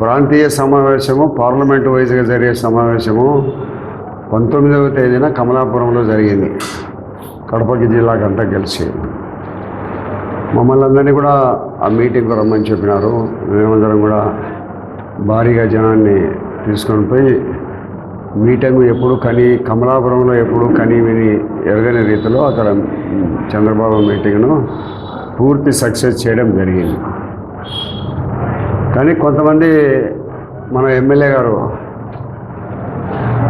ప్రాంతీయ సమావేశము పార్లమెంటు వైజ్గా జరిగే సమావేశము పంతొమ్మిదవ తేదీన కమలాపురంలో జరిగింది. కడపకి జిల్లాకంతా కలిసి మమ్మల్ని అందరినీ కూడా ఆ మీటింగ్కి రమ్మని చెప్పినారు. మేమందరం కూడా భారీగా జనాన్ని తీసుకొని పోయి మీటింగ్ ఎప్పుడు కని కమలాపురంలో ఎప్పుడు కని విని ఎరగని రీతిలో అక్కడ చంద్రబాబు మీటింగ్ను పూర్తి సక్సెస్ చేయడం జరిగింది. కానీ కొంతమంది మన ఎమ్మెల్యే గారు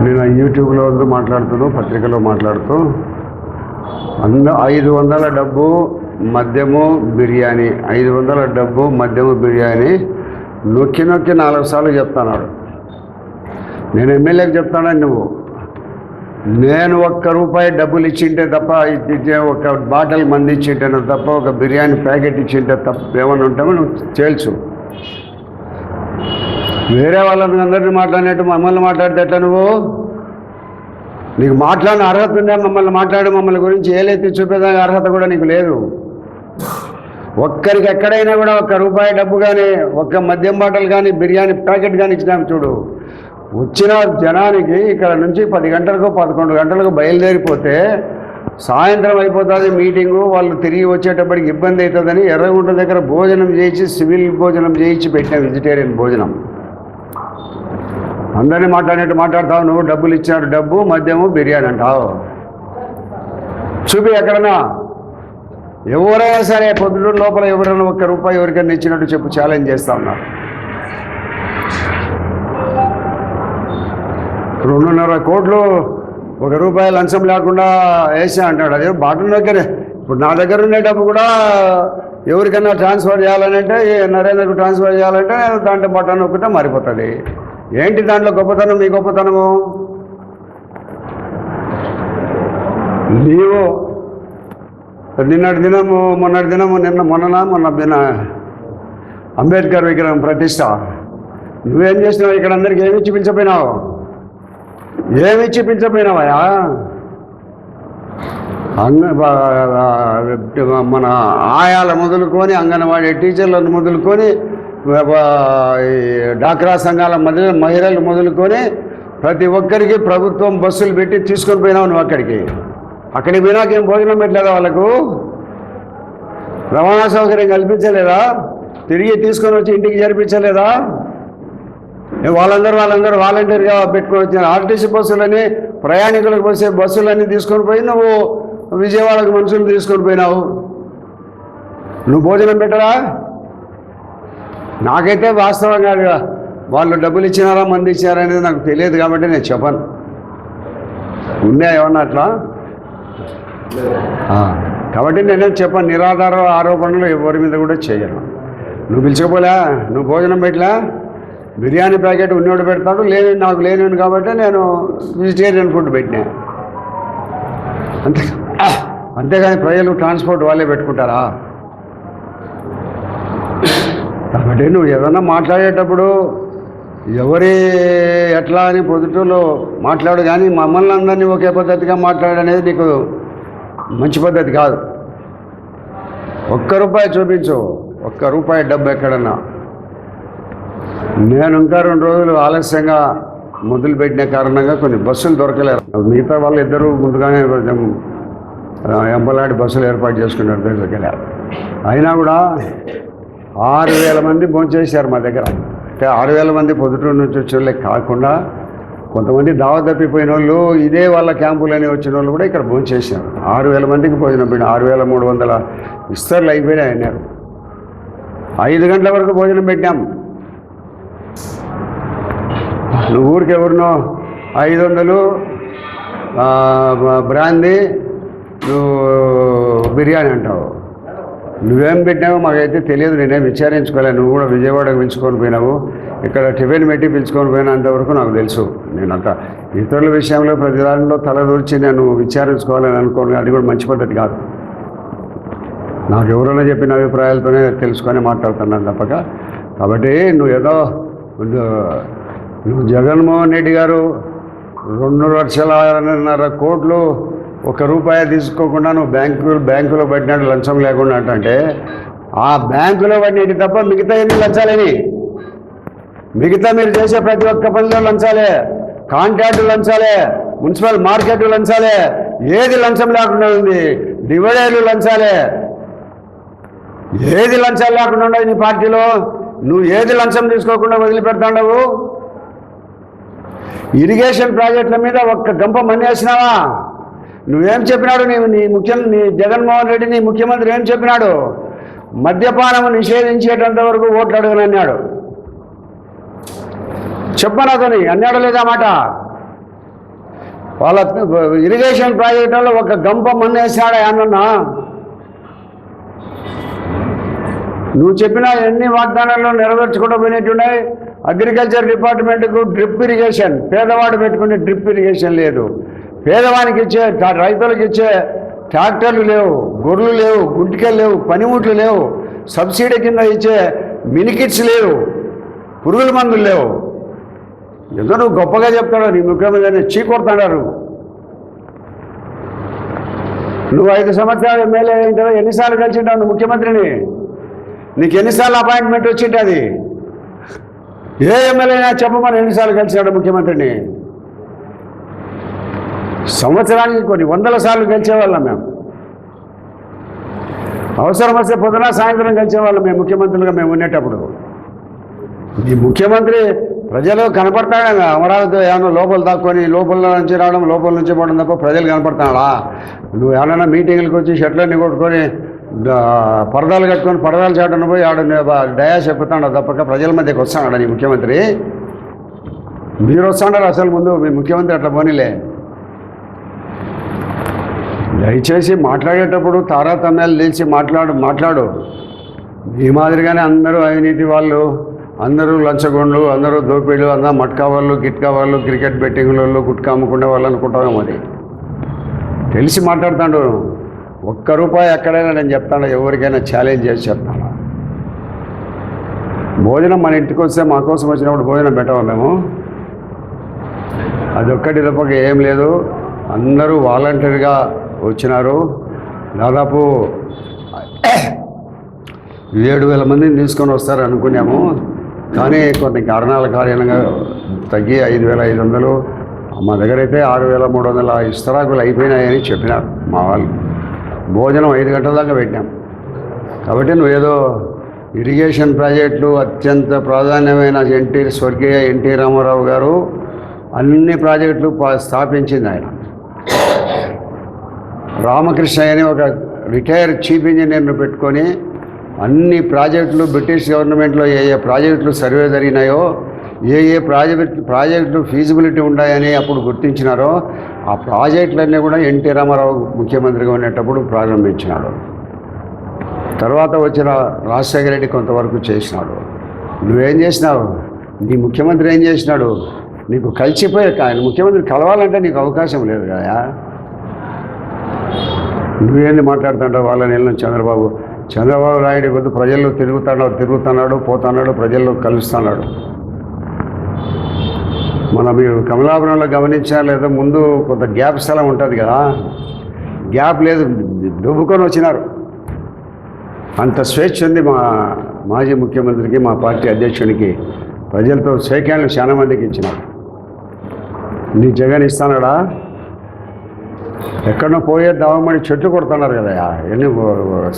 నేను యూట్యూబ్లో మాట్లాడుతున్నాను మాట్లాడుతూ పత్రికలో మాట్లాడుతూ అంద ఐదు వందల డబ్బు మద్యము బిర్యానీ ఐదు వందల డబ్బు మద్యము బిర్యానీ నొక్కి నొక్కి నాలుగు సార్లు చెప్తున్నాడు నేను ఎమ్మెల్యేకి చెప్తానని నువ్వు? నేను ఒక్క రూపాయి డబ్బులు ఇచ్చింటే తప్ప ఒక బాటిల్ మంది ఇచ్చింటే తప్ప ఒక బిర్యానీ ప్యాకెట్ ఇచ్చింటే తప్ప ఏమైనా ఉంటామో నువ్వు తేల్చు. వేరే వాళ్ళని అందరినీ మాట్లాడినట్టు మమ్మల్ని మాట్లాడితే ఎట్లా నువ్వు? నీకు మాట్లాడిన అర్హత ఉందా? మమ్మల్ని మాట్లాడి మమ్మల్ని గురించి ఏలైతే చూపేదానికి అర్హత కూడా నీకు లేదు. ఒక్కరికి ఎక్కడైనా కూడా ఒక్క రూపాయి డబ్బు కానీ ఒక్క మద్యం బాటలు కానీ బిర్యానీ ప్యాకెట్ కానీ ఇచ్చినాం చూడు. వచ్చిన జనానికి ఇక్కడ నుంచి పది గంటలకు పదకొండు గంటలకు బయలుదేరిపోతే సాయంత్రం అయిపోతుంది మీటింగు వాళ్ళు తిరిగి వచ్చేటప్పటికి ఇబ్బంది అవుతుందని ఎర్రగుంట దగ్గర భోజనం చేయించి సివిల్ భోజనం చేయించి పెట్టిన వెజిటేరియన్ భోజనం. అందరినీ మాట్లాడినట్టు మాట్లాడతావు నువ్వు డబ్బులు ఇచ్చినాడు డబ్బు మద్యము బిర్యానీ అంటావు. చూపి ఎక్కడన్నా. ఎవరైనా సరే పొద్దున్న లోపల ఎవరైనా ఒక్క రూపాయి ఎవరికైనా ఇచ్చినట్టు చెప్పు ఛాలెంజ్ చేస్తా ఉన్నారు రెండున్నర కోట్లు ఒక రూపాయి లంచం లేకుండా వేసా అంటాడు. అదే బాటం దగ్గరే. ఇప్పుడు నా దగ్గర ఉండే డబ్బు కూడా ఎవరికైనా ట్రాన్స్ఫర్ చేయాలంటే అంటే నరేంద్రకు ట్రాన్స్ఫర్ చేయాలంటే దాంట్లో బటన్ నొక్కితే మారిపోతుంది. ఏంటి దాంట్లో గొప్పతనం మీ గొప్పతనము? నీవు నిన్నటి దినము మొన్నటి దినము నిన్న మొన్న మొన్న దిన అంబేద్కర్ విగ్రహం ప్రతిష్ట. నువ్వేం చేసినావు? ఇక్కడ అందరికి ఏమి ఇచ్చి పిలిచిపోయినావు? ఏమి ఇచ్చి పిలిచిపోయినావయా అంగ మన ఆయాల మొదలుకొని అంగన్వాడీ టీచర్లను మొదలుకొని డాక్రా సంఘాల మధ్య మహిళలు మొదలుకొని ప్రతి ఒక్కరికి ప్రభుత్వం బస్సులు పెట్టి తీసుకొని పోయినావు నువ్వు అక్కడికి. అక్కడికి పోయినాక ఏం భోజనం పెట్టలేదా వాళ్ళకు? రవాణా సౌకర్యం కల్పించలేదా? తిరిగి తీసుకొని వచ్చి ఇంటికి జరిపించలేదా వాళ్ళందరూ వాళ్ళందరూ వాలంటీర్గా పెట్టుకొని వచ్చిన ఆర్టీసీ బస్సులని ప్రయాణికులకు వచ్చే బస్సులన్నీ తీసుకొని పోయి నువ్వు విజయవాడకు మనుషులు తీసుకొని పోయినావు. నువ్వు భోజనం పెట్టరా? నాకైతే వాస్తవంగా వాళ్ళు డబ్బులు ఇచ్చినారా మంది ఇచ్చినారా అనేది నాకు తెలియదు కాబట్టి నేను చెప్పను. ఉందా ఏమన్నా అట్లా? కాబట్టి నేనేం చెప్పను. నిరాధార ఆరోపణలు ఎవరి మీద కూడా చేయను. నువ్వు పిలుచుకోపోలే నువ్వు భోజనం పెట్టలే బిర్యానీ ప్యాకెట్ ఉన్నోడు పెడతాడు లేని నాకు లేని కాబట్టి నేను వెజిటేరియన్ ఫుడ్ పెట్టినా. అంతే అంతేగాని ప్రజలు ట్రాన్స్పోర్ట్ వాళ్ళే పెట్టుకుంటారా? కాబట్టి నువ్వు ఏదన్నా మాట్లాడేటప్పుడు ఎవరి ఎట్లా అని పొద్దుటూలో మాట్లాడు కానీ మమ్మల్ని అందరినీ ఒకే పద్ధతిగా మాట్లాడనేది నీకు మంచి పద్ధతి కాదు. ఒక్క రూపాయి చూపించు. ఒక్క రూపాయి డబ్బు ఎక్కడన్నా. నేను ఇంకా రెండు రోజులు ఆలస్యంగా మొదలుపెట్టిన కారణంగా కొన్ని బస్సులు దొరకలేరు మిగతా వాళ్ళు ఇద్దరు ముందుగానే కొంచెం ఆ, బస్సులు ఏర్పాటు చేసుకున్నారు. దొరకలేరు అయినా కూడా ఆరు వేల మంది భోంచేశారు మా దగ్గర. అంటే ఆరు వేల మంది పొద్దుటూరు నుంచి వచ్చే కాకుండా కొంతమంది దావ తప్పిపోయిన వాళ్ళు ఇదే వాళ్ళ క్యాంపులని వచ్చిన వాళ్ళు కూడా ఇక్కడ భోంచేశారు. ఆరు వేల మందికి భోజనం పెట్టిన ఆరు వేల మూడు వందల ఇస్తర్లు అయిపోయినాయి అన్నారు ఐదు గంటల వరకు భోజనం పెట్టాం నువ్వు ఊరికి ఎవరినో ఐదు వందలు బ్రాందీ నువ్వు బిర్యానీ అంటావు. నువ్వేం పెట్టినావో మాకైతే తెలియదు నేనేం విచారించుకోలే. నువ్వు కూడా విజయవాడకు పిలుచుకొని పోయినావు. ఇక్కడ టిఫిన్ పెట్టి పిలుచుకొని పోయినంతవరకు నాకు తెలుసు. నేనంత ఇతరుల విషయంలో ప్రతి దానిలో తలదూర్చి నేను విచారించుకోవాలని అనుకోను. అది కూడా మంచి పద్ధతి కాదు. నాకు ఎవరైనా చెప్పిన అభిప్రాయాలతోనే తెలుసుకొని మాట్లాడుతున్నాను తప్పక. కాబట్టి నువ్వు ఏదో నువ్వు- నువ్వు జగన్మోహన్ రెడ్డి గారు రెండు లక్షల ఆరున్నర కోట్లు ఒక రూపాయి తీసుకోకుండా నువ్వు బ్యాంకు బ్యాంకులో పెట్టినట్టు లంచం లేకుండా అంటే ఆ బ్యాంకులో పడినట్టు తప్ప మిగతా ఎన్ని లంచాలని మిగతా మీరు చేసే ప్రతి ఒక్క పనిలో లంచాలే. కాంట్రాక్టు లంచాలే మున్సిపల్ మార్కెట్ లంచాలే ఏది లంచం లేకుండా ఉంది? డివైడర్లు లంచాలే. ఏది లంచాలు లేకుండా ఉండవు నీ పార్టీలో? నువ్వు ఏది లంచం తీసుకోకుండా వదిలిపెడతాండవు? ఇరిగేషన్ ప్రాజెక్టుల మీద ఒక్క గంప మన్నేసినావా? నువ్వేం చెప్పినాడు నీ నీ ముఖ్యం నీ జగన్మోహన్ రెడ్డి నీ ముఖ్యమంత్రి ఏం చెప్పినాడు? మద్యపానం నిషేధించేటంత వరకు ఓట్లు అడగనన్నాడు చెప్పనతని అన్నాడు లేదా మాట? వాళ్ళ ఇరిగేషన్ ప్రాజెక్టులో ఒక గంప మన్నేసినాడా అన్న నువ్వు చెప్పిన ఎన్ని వాగ్దానాలు నెరవేర్చకుండా పోయినట్టున్నాయి? అగ్రికల్చర్ డిపార్ట్మెంట్కు డ్రిప్ ఇరిగేషన్ పేదవాడు పెట్టుకునే డ్రిప్ ఇరిగేషన్ లేదు. పేదవానికి ఇచ్చే రైతులకు ఇచ్చే ట్రాక్టర్లు లేవు గొర్రెలు లేవు గుంటికలు లేవు పనిముట్లు లేవు సబ్సిడీ కింద ఇచ్చే మినికిట్స్ లేవు పురుగుల మందులు లేవు. ఏదో నువ్వు గొప్పగా చెప్తాడు నీ ముఖ్యమంత్రి చీకొడతాడారు నువ్వు ఐదు సంవత్సరాలు ఎమ్మెల్యే అయిన తర్వాత ఎన్నిసార్లు కలిసింటావు నువ్వు ముఖ్యమంత్రిని? నీకు ఎన్నిసార్లు అపాయింట్మెంట్ వచ్చింటుంది? ఏ ఎమ్మెల్యే అయినా చెప్పమని ఎన్నిసార్లు కలిసినాడు ముఖ్యమంత్రిని? సంవత్సరానికి కొన్ని వందల సార్లు గెలిచేవాళ్ళం మేము. అవసరం వస్తే పొద్దున సాయంత్రం గెలిచేవాళ్ళం మేము ముఖ్యమంత్రులుగా మేము ఉండేటప్పుడు. ఈ ముఖ్యమంత్రి ప్రజలు కనపడతాడు అమరావతి ఏమైనా లోపల దాక్కొని లోపల నుంచి రావడం లోపల నుంచి పోవడం తప్ప ప్రజలు కనపడతాడా? నువ్వు ఏమైనా మీటింగ్లకు వచ్చి షర్ట్లన్నీ కొట్టుకొని పరదాలు కట్టుకొని పరదాలు చేయడం పోయి ఆడ డయా చెప్తాడు తప్పక ప్రజల మధ్యకి వస్తాడా నీ ముఖ్యమంత్రి. మీరు వస్తాడారు అసలు ముందు మీ ముఖ్యమంత్రి అట్లా పోనీలే. దయచేసి మాట్లాడేటప్పుడు తారతమ్యాలు నిలిచి మాట్లాడు మాట్లాడు. ఈ మాదిరిగానే అందరూ అవినీతి వాళ్ళు అందరూ లంచగొండ్లు అందరూ దోపిడీలు అందరూ మట్కా వాళ్ళు గిట్కా వాళ్ళు క్రికెట్ బెట్టింగ్ వాళ్ళు గుట్కా అమ్ముకునే వాళ్ళు అనుకుంటాం మరి. తెలిసి మాట్లాడుతాడు. ఒక్క రూపాయి ఎక్కడైనా నేను చెప్తాను ఎవరికైనా ఛాలెంజ్ చేసి చెప్తాను. భోజనం మన ఇంటికి వస్తే మా కోసం వచ్చినప్పుడు భోజనం పెట్టాము మేము? అదొక్కటి తప్పక ఏం లేదు. అందరూ వాలంటీర్గా వచ్చినారు. దాదాపు ఏడు వేల మందిని తీసుకొని వస్తారు అనుకున్నాము. కానీ కొన్ని కారణాల కారణంగా తగ్గి ఐదు వేల ఐదు వందలు మా దగ్గర అయితే ఆరు వేల మూడు వందల ఇస్తరాకులు అయిపోయినాయని చెప్పినారు మా వాళ్ళు. భోజనం ఐదు గంటల దాకా పెట్టాం కాబట్టి నువ్వేదో ఇరిగేషన్ ప్రాజెక్టులు అత్యంత ప్రాధాన్యమైన ఎన్టీ స్వర్గీయ ఎన్టీ రామారావు గారు అన్ని ప్రాజెక్టులు పా- స్థాపించింది ఆయన. రామకృష్ణ అని ఒక రిటైర్ చీఫ్ ఇంజనీర్ను పెట్టుకొని అన్ని ప్రాజెక్టులు బ్రిటిష్ గవర్నమెంట్లో ఏ ఏ ప్రాజెక్టులు సర్వే జరిగినాయో ఏ ఏ ప్రాజెక్ట్ ప్రాజెక్టులు ఫీజిబిలిటీ ఉన్నాయని అప్పుడు గుర్తించినారో ఆ ప్రాజెక్టులన్నీ కూడా ఎన్టీ రామారావు ముఖ్యమంత్రిగా ఉండేటప్పుడు ప్రారంభించినాడు. తర్వాత వచ్చిన రాజశేఖర రెడ్డి కొంతవరకు చేసినాడు. నువ్వేం చేసినావు? నీ ముఖ్యమంత్రి ఏం చేసినాడు? నీకు కలిసిపోయే ముఖ్యమంత్రి కలవాలంటే నీకు అవకాశం లేదు కదా. నువ్వేంది మాట్లాడుతుంటావు? వాళ్ళని వెళ్ళిన చంద్రబాబు. చంద్రబాబు నాయుడు కొద్ది ప్రజల్లో తిరుగుతున్నాడు తిరుగుతున్నాడు పోతున్నాడు ప్రజల్లో కలుస్తున్నాడు. మనం మీరు కమలాపురంలో గమనించారు లేదా? ముందు కొంత గ్యాప్ స్థలం ఉంటుంది కదా. గ్యాప్ లేదు దుబ్బుకొని వచ్చినారు. అంత స్వేచ్ఛ ఉంది మా మాజీ ముఖ్యమంత్రికి మా పార్టీ అధ్యక్షునికి. ప్రజలతో స్వేచ్ఛలు చాలా మందికి ఇచ్చినారు. నీ జగన్ ఇస్తానడా? ఎక్కడో పోయే దావమని చెట్లు కొడుతున్నారు కదా ఎన్ని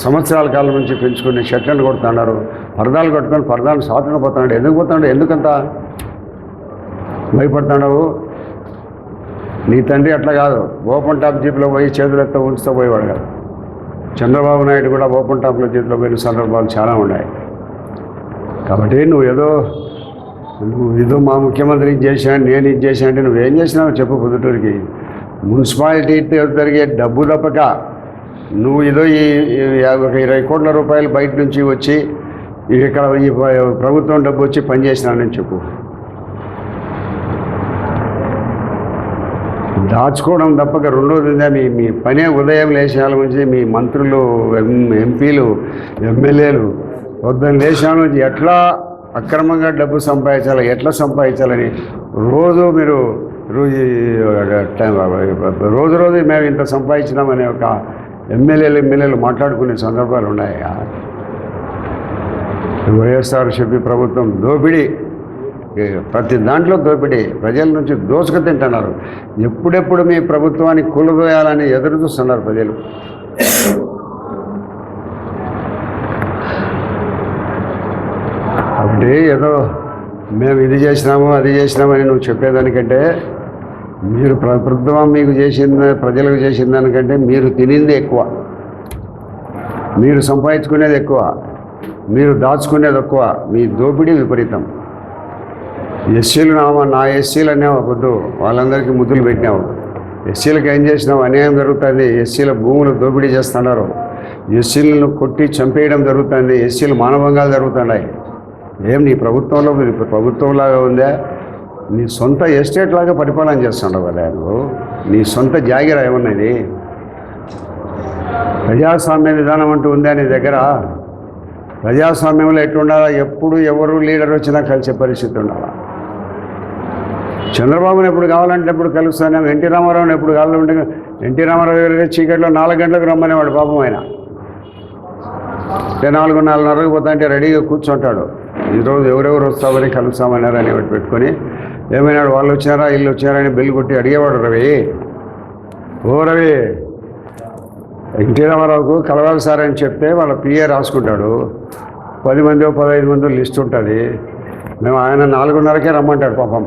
సంవత్సరాల కాలం నుంచి పెంచుకునే చెట్లను కొడుతున్నారు పరదాలు కట్టుకొని పరదాలు సాతున పోతున్నాడు ఎందుకు పోతున్నాడు ఎందుకంత భయపడుతున్నావు నీ తండ్రి అట్లా కాదు. ఓపెన్ టాప్ జీప్లో పోయి చేతులు ఎత్త ఉంచుతూ పోయేవాడు కాదు. చంద్రబాబు నాయుడు కూడా ఓపెన్ టాప్లో జీప్లో పోయిన సందర్భాలు చాలా ఉన్నాయి. కాబట్టి నువ్వు ఏదో నువ్వు ఏదో మా ముఖ్యమంత్రి ఇది చేశాను నేను ఇది చేశాను అంటే నువ్వేం చేసినావు చెప్పు పొద్దుటూరికి మున్సిపాలిటీ జరిగే డబ్బు తప్పక నువ్వు ఏదో ఈ ఒక ఇరవై కోట్ల రూపాయలు బయట నుంచి వచ్చి ఇక్కడ ఈ ప్రభుత్వం డబ్బు వచ్చి పనిచేసినానని చెప్పు. దాచుకోవడం తప్పక. రెండోది మీ మీ పనే ఉదయం లేచాల నుంచి మీ మంత్రులు ఎం- ఎంపీలు ఎమ్మెల్యేలు పొద్దున్న లేచాల నుంచి ఎట్లా అక్రమంగా డబ్బు సంపాదించాలి ఎట్లా సంపాదించాలని రోజు మీరు రోజు రోజు రోజు మేము ఇంత సంపాదించినామనే ఒక ఎమ్మెల్యేలు ఎమ్మెల్యేలు మాట్లాడుకునే సందర్భాలు ఉన్నాయా? వైఎస్ఆర్సీపీ ప్రభుత్వం దోపిడీ. ప్రతి దాంట్లో దోపిడీ. ప్రజల నుంచి దోసుకు తింటున్నారు. ఎప్పుడెప్పుడు మీ ప్రభుత్వాన్ని కూలదోయాలని ఎదురు చూస్తున్నారు ప్రజలు? అంటే ఏదో మేము ఇది చేసినాము అది చేసినామని నువ్వు చెప్పేదానికంటే మీరు ప్ర- ప్రభుత్వం మీకు చేసిన ప్రజలకు చేసిన దానికంటే మీరు తినింది ఎక్కువ. మీరు సంపాదించుకునేది ఎక్కువ. మీరు దాచుకునేది ఎక్కువ మీ దోపిడీ విపరీతం. ఎస్సీలు నామా నా ఎస్సీలు అనేవా వద్దు. వాళ్ళందరికీ ముద్దులు పెట్టినావు. ఎస్సీలకు ఏం చేసినావు? అన్యాయం జరుగుతుంది. ఎస్సీల భూములు దోపిడీ చేస్తున్నారు. ఎస్సీలను కొట్టి చంపేయడం జరుగుతుంది. ఎస్సీలు మానవంగాలు జరుగుతున్నాయి. ఏం నీ ప్రభుత్వంలో ప్రభుత్వంలాగా ఉందా? నీ సొంత ఎస్టేట్ లాగా పరిపాలన చేస్తున్నావు కదా నువ్వు. నీ సొంత జాగిరా ఏమన్నది? ప్రజాస్వామ్య విధానం అంటూ ఉందా నీ దగ్గర? ప్రజాస్వామ్యంలో ఎట్లుండాలా? ఎప్పుడు ఎవరు లీడర్ వచ్చినా కలిసే పరిస్థితి ఉండాలా? చంద్రబాబుని ఎప్పుడు కావాలంటే ఎప్పుడు కలుస్తాను? ఎన్టీ రామారావుని ఎప్పుడు కావాలంటే ఎన్టీ రామారావు గారి చీకట్లో నాలుగు గంటలకు రమ్మనేవాడు పాపం ఆయన. నాలుగు నాలుగున్నరకు పోతా అంటే రెడీగా కూర్చుంటాడు. ఈరోజు ఎవరెవరు వస్తామని కలుస్తామన్నారు అని ఒకటి పెట్టుకొని ఏమైనా వాళ్ళు వచ్చారా వీళ్ళు వచ్చారా అని బెల్లు కొట్టి అడిగేవాడు రవి. ఓ రవి ఎన్టీ రామారావుకు కలవాలి సార్ అని చెప్తే వాళ్ళ పిఏ రాసుకుంటాడు. పది మంది పదహైదు మంది లిస్ట్ ఉంటుంది. మేము ఆయన నాలుగున్నరకే రమ్మంటాడు పాపం.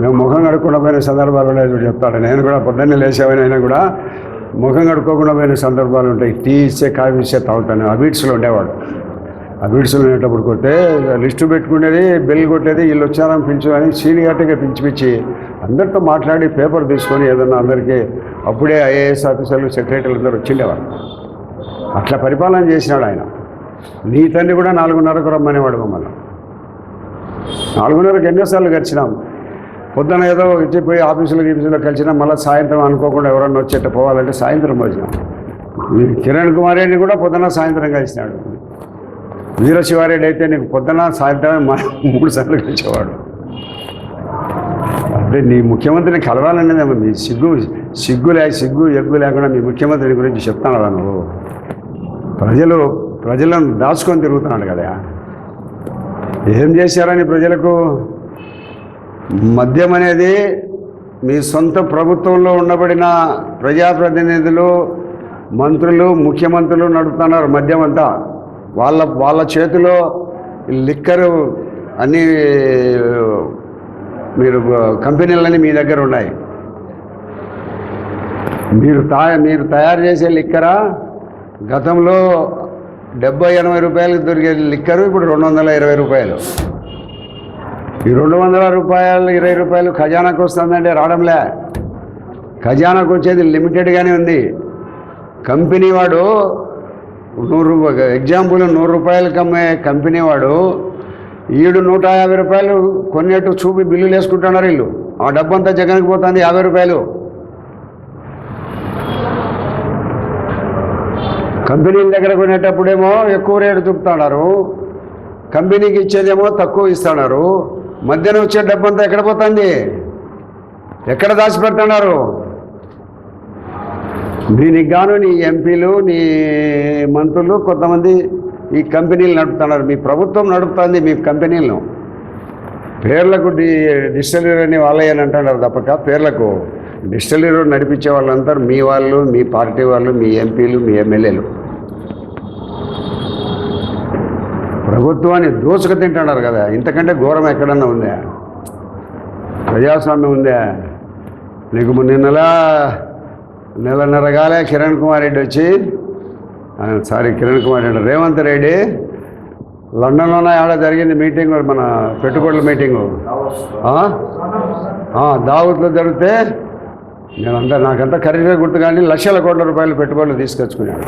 మేము ముఖం కడుక్కుండా పోయిన సందర్భాలు ఉన్నాయి చెప్తాడు. నేను కూడా పొద్దున్నే లేచేవని అయినా కూడా ముఖం కడుక్కోకుండా పోయిన సందర్భాలు ఉంటాయి. టీ ఇచ్చే కాఫీ ఇచ్చే తాగుతాను. అబీట్స్లో ఉండేవాడు. అబీట్స్లో ఉండేటప్పుడు కొడితే లిస్టు పెట్టుకునేది బెల్ కొట్టేది వీళ్ళు వచ్చారని పిలిచి అని సీనియార్టీగా పిలిచి అందరితో మాట్లాడి పేపర్ తీసుకొని ఏదన్నా అందరికీ అప్పుడే ఐఏఎస్ ఆఫీసర్లు సెక్రటరీలు అందరూ వచ్చిండేవారు. అట్లా పరిపాలన చేసినాడు ఆయన. నీ తండ్రి కూడా నాలుగున్నరకు రమ్మనేవాడు మమ్మల్ని. నాలుగున్నరకు ఎన్నోసార్లు గడిచినాం. పొద్దున ఏదో చెప్పి ఆఫీసులో గీఫీసులో కలిసినా మళ్ళీ సాయంత్రం అనుకోకుండా ఎవరన్నా వచ్చేట పోవాలంటే సాయంత్రం వచ్చినాం కిరణ్ కుమార్ రెడ్డి కూడా పొద్దున సాయంత్రం కలిసినాడు. వీరశివారెడ్డి అయితే నీకు పొద్దున సాయంత్రం మ- మూడు సార్లు గెలిచేవాడు. అంటే నీ ముఖ్యమంత్రిని కలవాలనేది మీ సిగ్గు సిగ్గు లే సిగ్గు ఎగ్గు లేకుండా మీ ముఖ్యమంత్రి గురించి చెప్తాను కదా నువ్వు? ప్రజలు ప్రజలను దాచుకొని తిరుగుతున్నాడు కదా. ఏం చేశారని ప్రజలకు? మద్యం అనేది మీ సొంత ప్రభుత్వంలో ఉండబడిన ప్రజాప్రతినిధులు మంత్రులు ముఖ్యమంత్రులు నడుపుతున్నారు మద్యం అంతా. వాళ్ళ వాళ్ళ చేతిలో లిక్కరు అన్ని మీరు కంపెనీలన్నీ మీ దగ్గర ఉన్నాయి. మీరు తా మీరు తయారు చేసే లిక్కరా? గతంలో డెబ్బై ఎనభై రూపాయలకు దొరికే లిక్కరు ఇప్పుడు రెండు వందల ఇరవై రూపాయలు. ఈ రెండు వందల రూపాయలు ఇరవై రూపాయలు ఖజానాకు వస్తుందంటే రావడంలే. ఖజానాకు వచ్చేది లిమిటెడ్గానే ఉంది. కంపెనీ వాడు నూరు రూపాయలు ఎగ్జాంపుల్ నూరు రూపాయలకి అమ్మే కంపెనీ వాడు ఈడు నూట యాభై రూపాయలు కొన్నేట్టు చూపి బిల్లులు వేసుకుంటున్నారు వీళ్ళు. ఆ డబ్బంతా జగన్కి పోతుంది యాభై రూపాయలు. కంపెనీల దగ్గర కొనేటప్పుడేమో ఎక్కువ రేటు చూపుతున్నారు కంపెనీకి ఇచ్చేదేమో తక్కువ ఇస్తున్నారు. మధ్యన వచ్చే డబ్బంతా ఎక్కడ పోతుంది? ఎక్కడ దాచిపెడుతున్నారు? దీనికి గాను నీ ఎంపీలు నీ మంత్రులు కొంతమంది ఈ కంపెనీలు నడుపుతున్నారు. మీ ప్రభుత్వం నడుపుతుంది మీ కంపెనీలను. పేర్లకు డి డిస్టలరీ అని వాళ్ళయ్యని అంటున్నారు తప్పక. పేర్లకు డిస్టలరీ నడిపించే వాళ్ళంతా మీ వాళ్ళు మీ పార్టీ వాళ్ళు మీ ఎంపీలు మీ ఎమ్మెల్యేలు. ప్రభుత్వాన్ని దోసుకు తింటున్నారు కదా. ఇంతకంటే ఘోరం ఎక్కడన్నా ఉందా? ప్రజాస్వామ్యం ఉందా? నీకు నిన్నలా నెల నెలన్నరగాలే కిరణ్ కుమార్ రెడ్డి వచ్చి సారీ కిరణ్ కుమార్ రెడ్డి రేవంత్ రెడ్డి లండన్లోనే ఆడ జరిగింది మీటింగ్ మన పెట్టుబడుల మీటింగు. ఆ? జరిగితే దావత్లో జరిగితే నేనంతా నాకంతా ఖరీదుగా గుర్తు కానీ లక్షల కోట్ల రూపాయలు పెట్టుబడులు తీసుకొచ్చుకున్నాను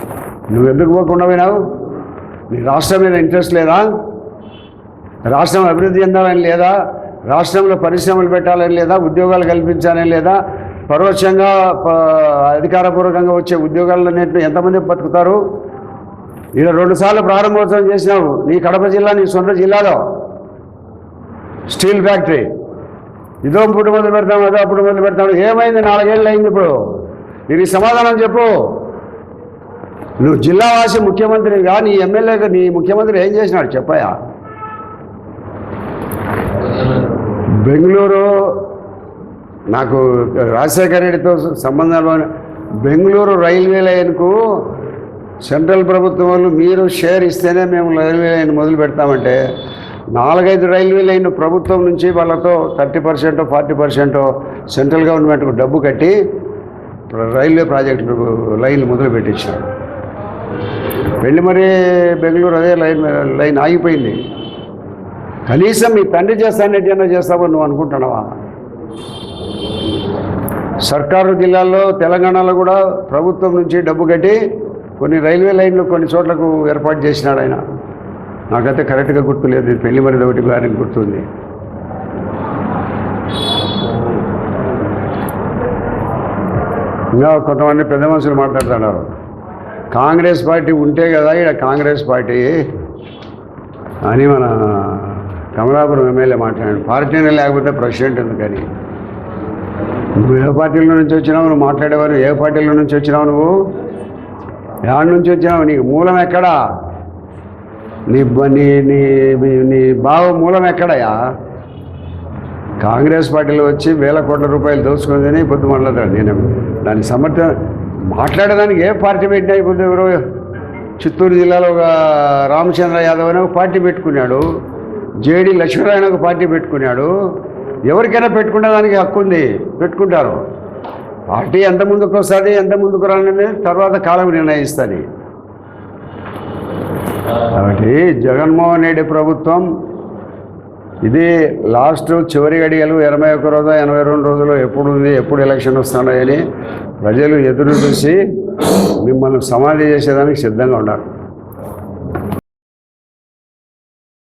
నువ్వు ఎందుకు పోకుండా పోయినావు? నీ రాష్ట్రం మీద ఇంట్రెస్ట్ లేదా? రాష్ట్రం అభివృద్ధి చెందాలని లేదా? రాష్ట్రంలో పరిశ్రమలు పెట్టాలని లేదా? ఉద్యోగాలు కల్పించాలని లేదా? పరోక్షంగా ప- అధికారపూర్వకంగా వచ్చే ఉద్యోగాలన్నింటినీ ఎంతమంది బతుకుతారు? ఈడ రెండుసార్లు ప్రారంభోత్సవం చేసినావు. నీ కడప జిల్లా నీ సొంత జిల్లాలో. Steel factory. ఇదో పుట్టు మొదలు పెడతాం అదో అప్పుడు మొదలు పెడతాం. ఏమైంది? నాలుగేళ్ళు అయింది ఇప్పుడు. దీనికి సమాధానం చెప్పు. నువ్వు జిల్లావాసి ముఖ్యమంత్రిగా నీ ఎమ్మెల్యేగా నీ ముఖ్యమంత్రి ఏం చేసినాడు? చెప్పాయా. బెంగళూరు నాకు రాజశేఖర రెడ్డితో సంబంధాలు బెంగళూరు రైల్వే లైన్కు సెంట్రల్ ప్రభుత్వం వాళ్ళు మీరు షేర్ ఇస్తేనే మేము రైల్వే లైన్ మొదలు పెడతామంటే నాలుగైదు రైల్వే లైన్ ప్రభుత్వం నుంచి వాళ్ళతో thirty percent forty percent central గవర్నమెంట్కు డబ్బు కట్టి రైల్వే ప్రాజెక్ట్ లైన్లు మొదలు పెట్టించారు. వెళ్ళి మరీ బెంగళూరు అదే లైన్ లైన్ ఆగిపోయింది. కనీసం మీ తండ్రి చేస్తానంటే ఏమన్నా చేస్తావో నువ్వు అనుకుంటున్నావా? సర్కారు జిల్లాల్లో తెలంగాణలో కూడా ప్రభుత్వం నుంచి డబ్బు కట్టి కొన్ని రైల్వే లైన్లు కొన్ని చోట్లకు ఏర్పాటు చేసినాడు ఆయన. నాకైతే కరెక్ట్గా గుర్తు లేదు నేను పెళ్ళి మరిది ఒకటి గారికి గుర్తుంది. ఇంకా కొంతమంది పెద్ద మనుషులు మాట్లాడుతున్నారు. కాంగ్రెస్ పార్టీ ఉంటే కదా ఇక్కడ కాంగ్రెస్ పార్టీ అని మన కమలాపురం ఎమ్మెల్యే మాట్లాడాడు. పార్టీనే లేకపోతే ప్రెసిడెంట్ ఎందుకని? నువ్వు ఏ పార్టీలో నుంచి వచ్చినావు? నువ్వు మాట్లాడేవారు ఏ పార్టీలో నుంచి వచ్చినావు నువ్వు? ఎక్కడి నుంచి వచ్చినావు? నీకు మూలం ఎక్కడా? నీ బ- నీ నీ నీ- నీ బావ మూలం ఎక్కడయా కాంగ్రెస్ పార్టీలో వచ్చి వేల కోట్ల రూపాయలు దోచుకుందని పొద్దు మాట్లాడతాడు నేను దాని సమర్థన మాట్లాడేదానికి ఏ పార్టీ పెట్టినా ఇప్పుడు ఎవరో చిత్తూరు జిల్లాలో ఒక రామచంద్ర యాదవ్ అని ఒక పార్టీ పెట్టుకున్నాడు. జేడి లక్ష్మీనారాయణ ఒక పార్టీ పెట్టుకున్నాడు. ఎవరికైనా పెట్టుకునే దానికి హక్కు ఉంది. పెట్టుకుంటారు. పార్టీ ఎంత ముందుకు వస్తుంది ఎంత ముందుకు రానని తర్వాత కాలం నిర్ణయిస్తుంది. కాబట్టి జగన్మోహన్ రెడ్డి ప్రభుత్వం ఇది లాస్ట్ చివరి గడియలు ఎనభై ఒక్క రోజు ఎనభై రెండు రోజులు ఎప్పుడు ఉంది ఎప్పుడు ఎలక్షన్ వస్తున్నాయని ప్రజలు ఎదురు చూసి మిమ్మల్ని సమాధి చేసేదానికి సిద్ధంగా ఉన్నారు.